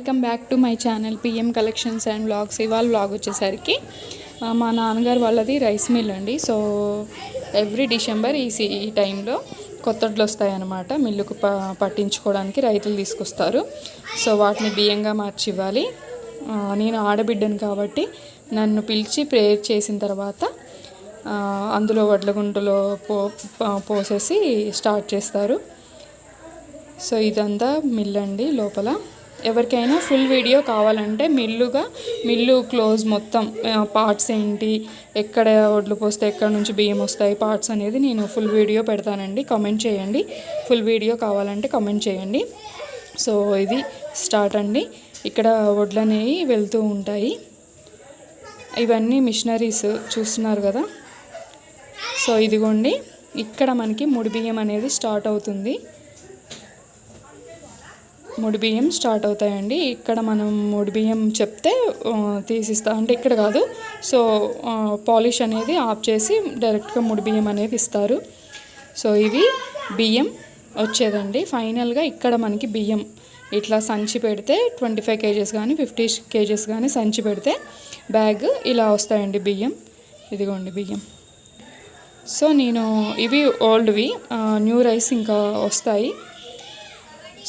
Welcome back to my channel PM collections and blogs ఇవాళ blog వచ్చేసరికి మా నాన్నగారు వాళ్ళది రైస్ మిల్ అండి. సో ఎవ్రీ డిసెంబర్ ఈ సీ ఈ టైంలో కొత్తట్లు వస్తాయన్నమాట మిల్లుకు ప పట్టించుకోవడానికి రైతులు తీసుకొస్తారు. సో వాటిని బియ్యంగా మార్చి ఇవ్వాలి నేను ఆడబిడ్డను కాబట్టి నన్ను పిలిచి ప్రేయర్ చేసిన తర్వాత అందులో వడ్ల గుంటలో పో పోసేసి స్టార్ట్ చేస్తారు. సో ఇదంతా మిల్ అండి లోపల. ఎవరికైనా ఫుల్ వీడియో కావాలంటే మిల్లుగా మిల్లు క్లోజ్ మొత్తం పార్ట్స్ ఏంటి ఎక్కడ ఒడ్లు పోస్తే ఎక్కడ నుంచి బియ్యం వస్తాయి పార్ట్స్ అనేది నేను ఫుల్ వీడియో పెడతానండి. కామెంట్ చేయండి. ఫుల్ వీడియో కావాలంటే కామెంట్ చేయండి. సో ఇది స్టార్ట్ అండి. ఇక్కడ వడ్లు అనేవి వెళ్తూ ఉంటాయి. ఇవన్నీ మిషనరీస్ చూస్తున్నారు కదా. సో ఇదిగోండి. ఇక్కడ మనకి ముడి బియ్యం అనేది స్టార్ట్ అవుతుంది. బియ్యం స్టార్ట్ అవుతాయండి. ఇక్కడ మనం ముడి బియ్యం చెప్తే తీసిస్తా అంటే ఇక్కడ కాదు. సో పాలిష్ అనేది ఆఫ్ చేసి డైరెక్ట్గా మూడు బియ్యం అనేది ఇస్తారు. సో ఇవి బియ్యం వచ్చేదండి. ఫైనల్గా ఇక్కడ మనకి బియ్యం. ఇట్లా సంచి పెడితే ట్వంటీ ఫైవ్ కేజెస్ కానీ ఫిఫ్టీ కేజెస్ కానీ సంచి పెడితే బ్యాగ్ ఇలా వస్తాయండి బియ్యం. ఇదిగోండి బియ్యం. సో నేను ఇవి ఓల్డ్వి న్యూ రైస్ ఇంకా వస్తాయి.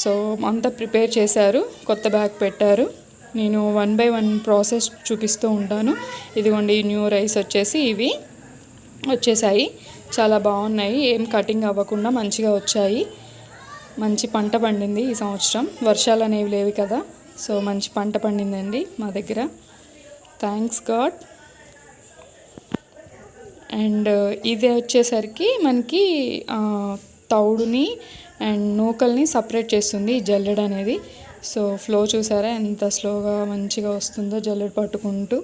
సో అంతా ప్రిపేర్ చేశారు కొత్త బ్యాగ్ పెట్టారు. నేను వన్ బై వన్ ప్రాసెస్ చూపిస్తూ ఉంటాను. ఇదిగోండి న్యూ రైస్ వచ్చేసి ఇవి వచ్చేసాయి. చాలా బాగున్నాయి ఏం కటింగ్ అవ్వకుండా మంచిగా వచ్చాయి. మంచి పంట పండింది ఈ సంవత్సరం. వర్షాలు అనేవి లేవు కదా సో మంచి పంట పండిందండి మా దగ్గర. థ్యాంక్స్ గాడ్ అండ్ ఇది వచ్చేసరికి మనకి తౌడుని అండ్ నూకల్ని సపరేట్ చేస్తుంది ఈ జల్లెడ అనేది. సో ఫ్లో చూసారా? ఎంత స్లోగా మంచిగా వస్తుందో జల్లెడ పట్టుకుంటూ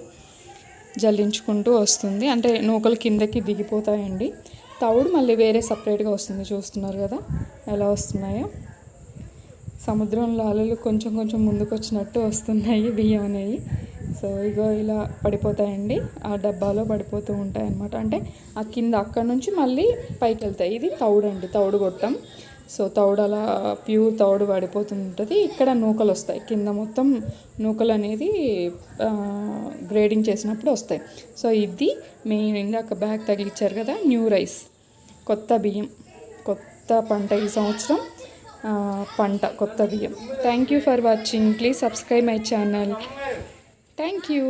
జల్లించుకుంటూ వస్తుంది. అంటే నూకలు కిందకి దిగిపోతాయండి. తౌడు మళ్ళీ వేరే సపరేట్గా వస్తుంది చూస్తున్నారు కదా? ఎలా వస్తున్నాయో. సముద్రంలో అలలు కొంచెం కొంచెం ముందుకు వచ్చినట్టు వస్తున్నాయి బియ్యం అనేవి. సో ఇగో ఇలా పడిపోతాయండి. ఆ డబ్బాలో పడిపోతూ ఉంటాయి అన్నమాట అంటే ఆ కింద అక్కడ నుంచి మళ్ళీ పైకి వెళ్తాయి ఇది తౌడు అండి తౌడు గొట్టం. సో తౌడు అలా ప్యూర్ తౌడు పడిపోతుంటుంది. ఇక్కడ నూకలు వస్తాయి. కింద మొత్తం నూకలు అనేది గ్రేడింగ్ చేసినప్పుడు వస్తాయి. సో ఇది మెయిన్ ఇందాక బ్యాగ్ తగిలిచ్చారు కదా న్యూ రైస్. కొత్త బియ్యం. కొత్త పంట ఈ సంవత్సరం పంట కొత్త బియ్యం. Thank you for watching please subscribe my channel thank you